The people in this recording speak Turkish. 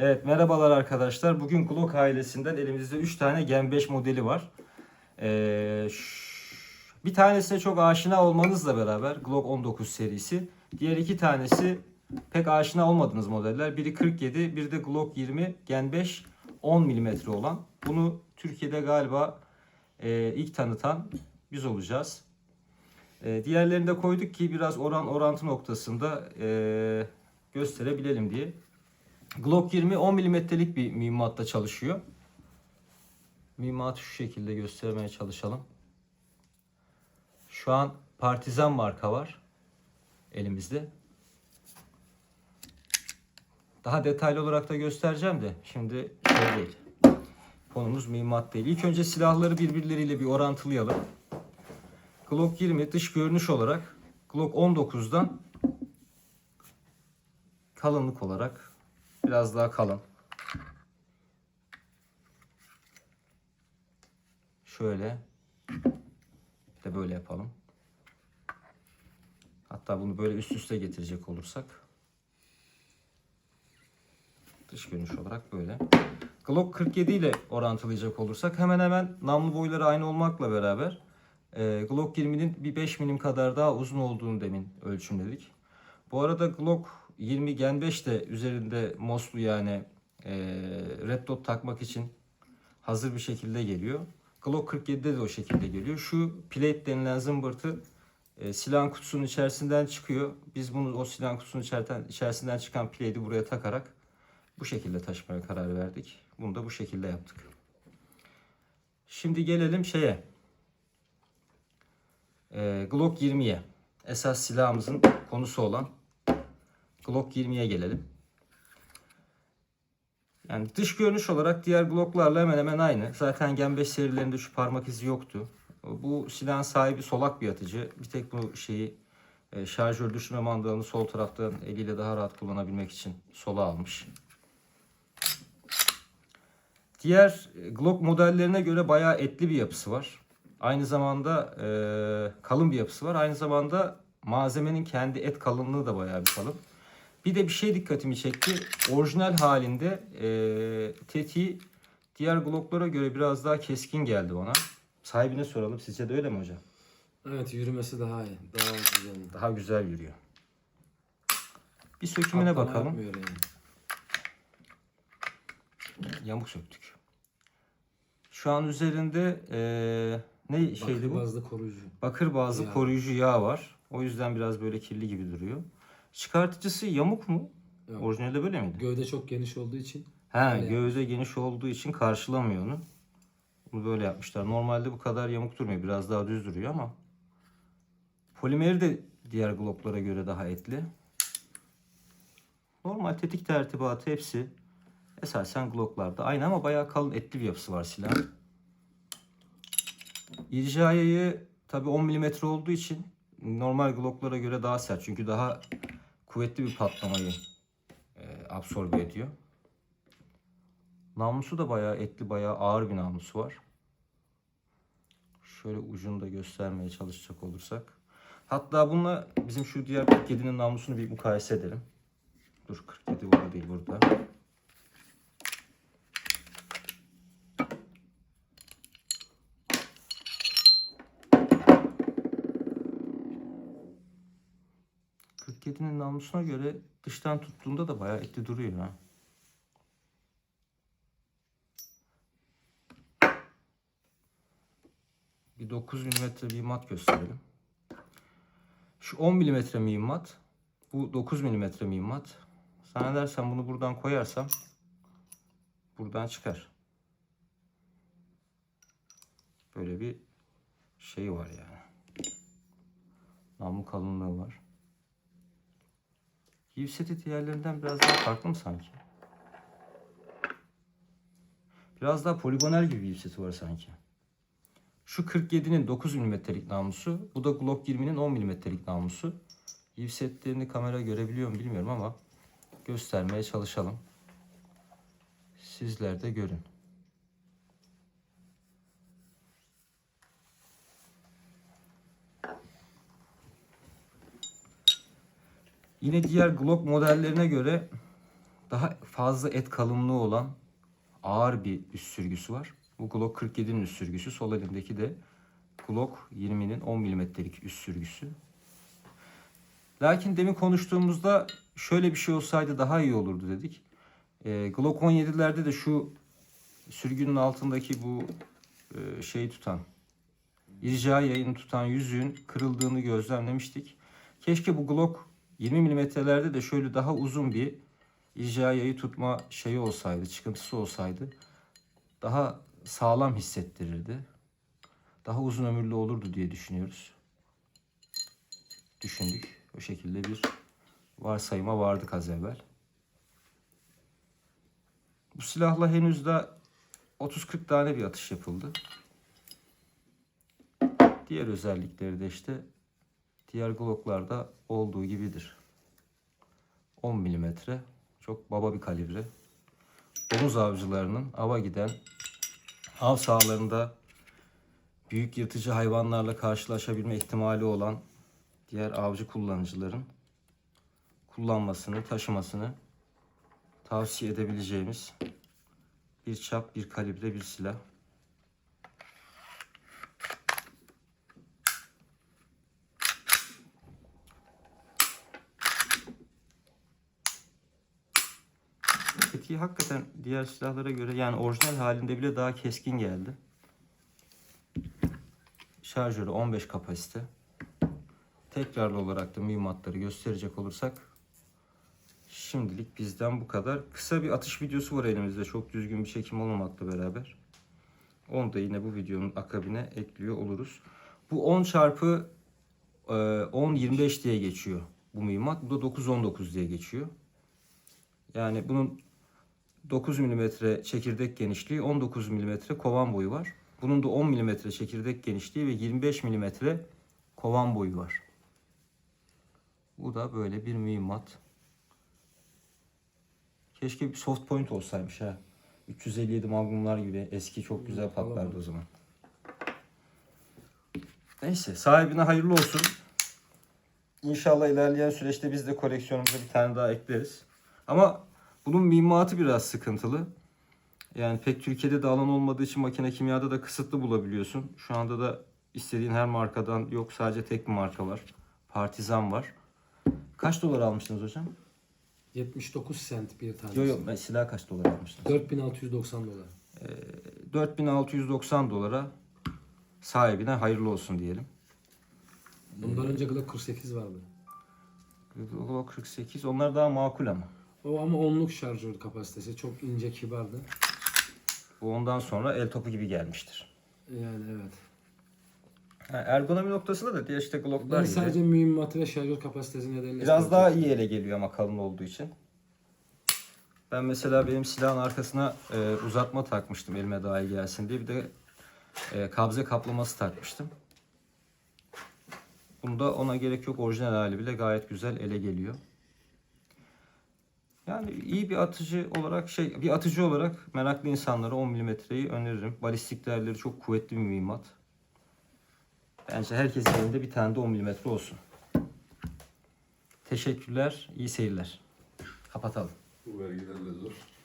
Evet merhabalar arkadaşlar. Bugün Glock ailesinden elimizde 3 tane Gen 5 modeli var. Ee, bir tanesine çok aşina olmanızla beraber Glock 19 serisi. Diğer iki tanesi pek aşina olmadığınız modeller. Biri 47, biri de Glock 20 Gen 5 10 mm olan. Bunu Türkiye'de galiba e, ilk tanıtan biz olacağız. E, diğerlerini de koyduk ki biraz oran orantı noktasında e, gösterebilelim diye. Glock 20 10 milimetrelik bir mühimmatla çalışıyor. Mühimmatı şu şekilde göstermeye çalışalım. Şu an Partizan marka var elimizde. Daha detaylı olarak da göstereceğim de şimdi şey değil. Konumuz mühimmat değil. İlk önce silahları birbirleriyle bir orantılayalım. Glock 20 dış görünüş olarak Glock 19'dan kalınlık olarak biraz daha kalın. Şöyle de böyle yapalım. Hatta bunu böyle üst üste getirecek olursak dış görünüş olarak böyle. Glock 47 ile orantılayacak olursak hemen hemen namlu boyları aynı olmakla beraber e, Glock 20'nin bir 5 milim kadar daha uzun olduğunu demin ölçümledik. Bu arada Glock 20 Gen 5 de üzerinde MOS'lu yani e, Red Dot takmak için hazır bir şekilde geliyor. Glock 47'de de o şekilde geliyor. Şu plate denilen zımbırtı e, silahın kutusunun içerisinden çıkıyor. Biz bunu o silahın kutusunun içerisinden, içerisinden çıkan plate'i buraya takarak bu şekilde taşımaya karar verdik. Bunu da bu şekilde yaptık. Şimdi gelelim şeye. Ee, Glock 20'ye. Esas silahımızın konusu olan Glock 20'ye gelelim. Yani dış görünüş olarak diğer Glock'larla hemen hemen aynı. Zaten Gen 5 serilerinde şu parmak izi yoktu. Bu silahın sahibi solak bir atıcı. Bir tek bu şeyi e, şarjör düşürme mandalını sol taraftan eliyle daha rahat kullanabilmek için sola almış. Diğer e, Glock modellerine göre bayağı etli bir yapısı var. Aynı zamanda e, kalın bir yapısı var. Aynı zamanda malzemenin kendi et kalınlığı da bayağı bir kalın. Bir de bir şey dikkatimi çekti. Orijinal halinde e, tetiği diğer Glock'lara göre biraz daha keskin geldi bana. Sahibine soralım. Sizce de öyle mi hocam? Evet yürümesi daha iyi. Daha güzel. Daha güzel yürüyor. Bir sökümüne Atlama bakalım. yani. Yamuk söktük. Şu an üzerinde e, ne şeydi Bakır bu? bazlı koruyucu. Bakır bazlı Yağ. koruyucu yağ var. O yüzden biraz böyle kirli gibi duruyor. Çıkartıcısı yamuk mu? Yok. Orijinalde böyle miydi? Gövde çok geniş olduğu için Ha, Öyle gövde geniş olduğu için karşılamıyor onu. Bunu böyle yapmışlar. Normalde bu kadar yamuk durmuyor. Biraz daha düz duruyor ama. Polimeri de diğer Glock'lara göre daha etli. Normal tetik tertibatı hepsi esasen Glock'larda aynı ama bayağı kalın etli bir yapısı var silahın. İrcaiye'yi tabi 10 mm olduğu için normal Glock'lara göre daha sert. Çünkü daha kuvvetli bir patlamayı e, absorbe ediyor. Namlusu da bayağı etli, bayağı ağır bir namlusu var. Şöyle ucunu da göstermeye çalışacak olursak. Hatta bununla bizim şu diğer 47'nin namlusunu bir mukayese edelim. Dur 47 burada değil burada. ...47'nin namlusuna göre dıştan tuttuğunda da bayağı etli duruyor ha. Bir 9 mm mühimmat gösterelim. Şu 10 mm mühimmat. Bu 9 mm mühimmat. Sana dersen bunu buradan koyarsam buradan çıkar. Böyle bir şey var yani. Namlu kalınlığı var. Yiv seti diğerlerinden biraz daha farklı mı sanki? Biraz daha poligonal gibi bir yiv seti var sanki. Şu 47'nin 9 mm'lik namlusu. Bu da Glock 20'nin 10 mm'lik namlusu. Yiv setlerini kamera görebiliyor mu bilmiyorum ama göstermeye çalışalım. Sizler de görün. Yine diğer Glock modellerine göre daha fazla et kalınlığı olan ağır bir üst sürgüsü var. Bu Glock 47'nin üst sürgüsü. Sol elimdeki de Glock 20'nin 10 milimetrelik üst sürgüsü. Lakin demin konuştuğumuzda şöyle bir şey olsaydı daha iyi olurdu dedik. Ee, Glock 17'lerde de şu sürgünün altındaki bu e, şeyi tutan, irca yayını tutan yüzüğün kırıldığını gözlemlemiştik. Keşke bu Glock 20 milimetrelerde de şöyle daha uzun bir irca yayı tutma şeyi olsaydı, çıkıntısı olsaydı daha sağlam hissettirirdi. Daha uzun ömürlü olurdu diye düşünüyoruz. Düşündük. O şekilde bir varsayıma vardık az evvel. Bu silahla henüz de 30-40 tane bir atış yapıldı. Diğer özellikleri de işte diğer Glock'larda olduğu gibidir. 10 milimetre çok baba bir kalibre. Domuz avcılarının ava giden av sahalarında büyük yırtıcı hayvanlarla karşılaşabilme ihtimali olan diğer avcı kullanıcıların kullanmasını, taşımasını tavsiye edebileceğimiz bir çap, bir kalibre bir silah. Tetiği hakikaten diğer silahlara göre yani orijinal halinde bile daha keskin geldi. Şarjörü 15 kapasite. Tekrarlı olarak da mühimmatları gösterecek olursak şimdilik bizden bu kadar. Kısa bir atış videosu var elimizde. Çok düzgün bir çekim olmamakla beraber. Onu da yine bu videonun akabine ekliyor oluruz. Bu 10 çarpı e, 10-25 diye geçiyor bu mühimmat. Bu da 9-19 diye geçiyor. Yani bunun 9 mm çekirdek genişliği, 19 mm kovan boyu var. Bunun da 10 mm çekirdek genişliği ve 25 mm kovan boyu var. Bu da böyle bir mühimmat. Keşke bir soft point olsaymış ha. 357 Magnum'lar gibi eski çok güzel patlardı o zaman. Neyse sahibine hayırlı olsun. İnşallah ilerleyen süreçte biz de koleksiyonumuza bir tane daha ekleriz. Ama bunun mimatı biraz sıkıntılı. Yani pek Türkiye'de de alan olmadığı için makine kimyada da kısıtlı bulabiliyorsun. Şu anda da istediğin her markadan yok sadece tek bir marka var. Partizan var. Kaç dolar almıştınız hocam? 79 sent bir tanesi. Yok yok ben silah kaç dolar almıştınız? 4690 dolar. 4690 dolara sahibine hayırlı olsun diyelim. Bundan önce Glock 48 vardı. Glock 48 onlar daha makul ama. O ama onluk şarjör kapasitesi. Çok ince kibardı. Bu ondan sonra el topu gibi gelmiştir. Yani evet. Ha, ergonomi noktasında da diğer işte Glock'lar Ben gibi sadece mühimmatı ve şarjör kapasitesi nedeniyle biraz daha iyi ele geliyor ama kalın olduğu için. Ben mesela benim silahın arkasına e, uzatma takmıştım elime daha iyi gelsin diye. Bir de e, kabze kaplaması takmıştım. Bunda ona gerek yok. Orijinal hali bile gayet güzel ele geliyor. Yani iyi bir atıcı olarak şey bir atıcı olarak meraklı insanlara 10 milimetreyi öneririm. Balistik değerleri çok kuvvetli bir mühimmat. Bence herkesin elinde bir tane de 10 milimetre olsun. Teşekkürler, iyi seyirler. Kapatalım. Bu vergilerle zor.